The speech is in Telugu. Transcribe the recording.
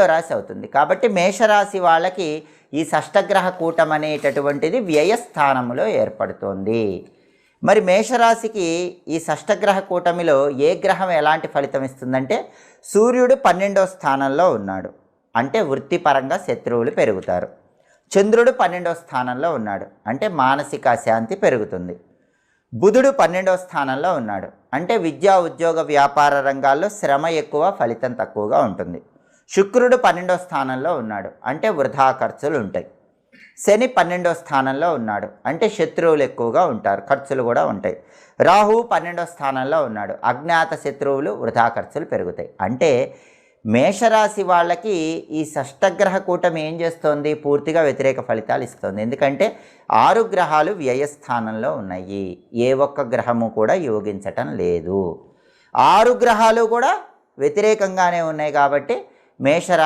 రాశి అవుతుంది. కాబట్టి మేషరాశి వాళ్ళకి ఈ షష్టగ్రహ కూటం అనేటటువంటిది వ్యయస్థానంలో ఏర్పడుతోంది. మరి మేషరాశికి ఈ షష్టగ్రహ కూటమిలో ఏ గ్రహం ఎలాంటి ఫలితం ఇస్తుందంటే సూర్యుడు పన్నెండో స్థానంలో ఉన్నాడు. అంటే వృత్తిపరంగా శత్రువులు పెరుగుతారు. చంద్రుడు పన్నెండో స్థానంలో ఉన్నాడు. అంటే మానసిక శాంతి పెరుగుతుంది. బుధుడు పన్నెండవ స్థానంలో ఉన్నాడు. అంటే విద్యా ఉద్యోగ వ్యాపార రంగాల్లో శ్రమ ఎక్కువ ఫలితం తక్కువగా ఉంటుంది. శుక్రుడు పన్నెండవ స్థానంలో ఉన్నాడు. అంటే వృధా ఖర్చులు ఉంటాయి. శని పన్నెండవ స్థానంలో ఉన్నాడు. అంటే శత్రువులు ఎక్కువగా ఉంటారు. ఖర్చులు కూడా ఉంటాయి. రాహు పన్నెండవ స్థానంలో ఉన్నాడు. అజ్ఞాత శత్రువులు వృధా ఖర్చులు పెరుగుతాయి. అంటే మేషరాశి వాళ్ళకి ఈ షష్టగ్రహ కూటమి ఏం చేస్తోంది? పూర్తిగా వ్యతిరేక ఫలితాలు ఇస్తుంది. ఎందుకంటే ఆరు గ్రహాలు వ్యయస్థానంలో ఉన్నాయి. ఏ ఒక్క గ్రహము కూడా యోగించటం లేదు. ఆరు గ్రహాలు కూడా వ్యతిరేకంగానే ఉన్నాయి కాబట్టి మేషరాశి